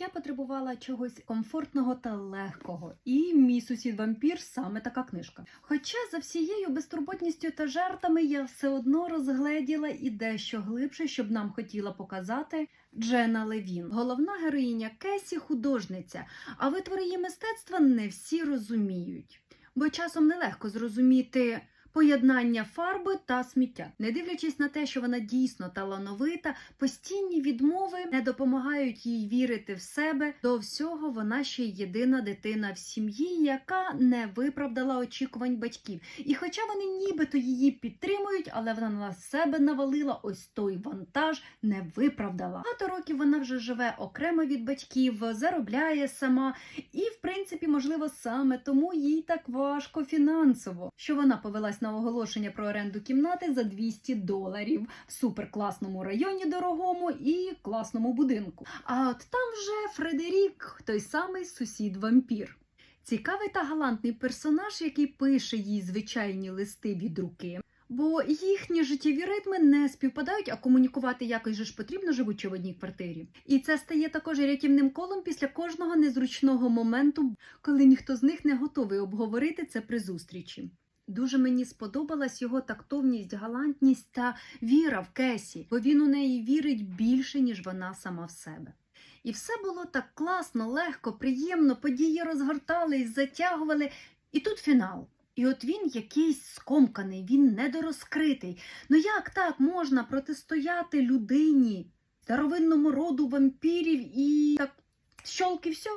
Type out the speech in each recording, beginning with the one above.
Я потребувала чогось комфортного та легкого, і мій сусід вампір саме така книжка. Хоча за всією безтурботністю та жартами я все одно розгледіла і дещо глибше, щоб нам хотіла показати Джена Левін, головна героїня Кесі, художниця, а витвори її мистецтва не всі розуміють. Бо часом нелегко зрозуміти поєднання фарби та сміття. Не дивлячись на те, що вона дійсно талановита, постійні відмови не допомагають їй вірити в себе. До всього вона ще й єдина дитина в сім'ї, яка не виправдала очікувань батьків. І хоча вони нібито її підтримують, але вона на себе навалила ось той вантаж, не виправдала. Багато років вона вже живе окремо від батьків, заробляє сама, і в принципі, можливо, саме тому їй так важко фінансово, що вона повелась на оголошення про оренду кімнати за 200 доларів в суперкласному районі дорогому і класному будинку. А от там вже Фредерік, той самий сусід вампір. Цікавий та галантний персонаж, який пише їй звичайні листи від руки. Бо їхні життєві ритми не співпадають, а комунікувати якось ж потрібно, живучи в одній квартирі. І це стає також рятівним колом після кожного незручного моменту, коли ніхто з них не готовий обговорити це при зустрічі. Дуже мені сподобалась його тактовність, галантність та віра в Кесі, бо він у неї вірить більше, ніж вона сама в себе. І все було так класно, легко, приємно, події розгортались, затягували. І тут фінал. І от він якийсь скомканий, він недорозкритий. Ну як так можна протистояти людині, старовинному роду вампірів і так щолки все?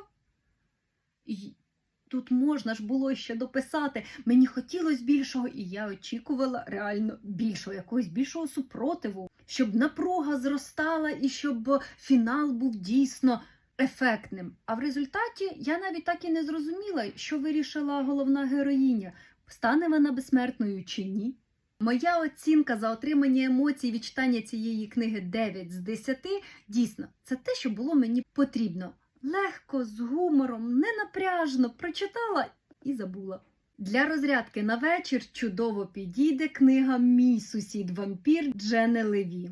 Тут можна ж було ще дописати. Мені хотілося більшого, і я очікувала реально більшого, якогось більшого супротиву, щоб напруга зростала і щоб фінал був дійсно ефектним. А в результаті я навіть так і не зрозуміла, що вирішила головна героїня, стане вона безсмертною чи ні. Моя оцінка за отримання емоцій від читання цієї книги 9 з 10 дійсно це те, що було мені потрібно. Легко, з гумором, ненапряжно прочитала і забула. Для розрядки на вечір чудово підійде книга Мій сусід вампір Джене Леві.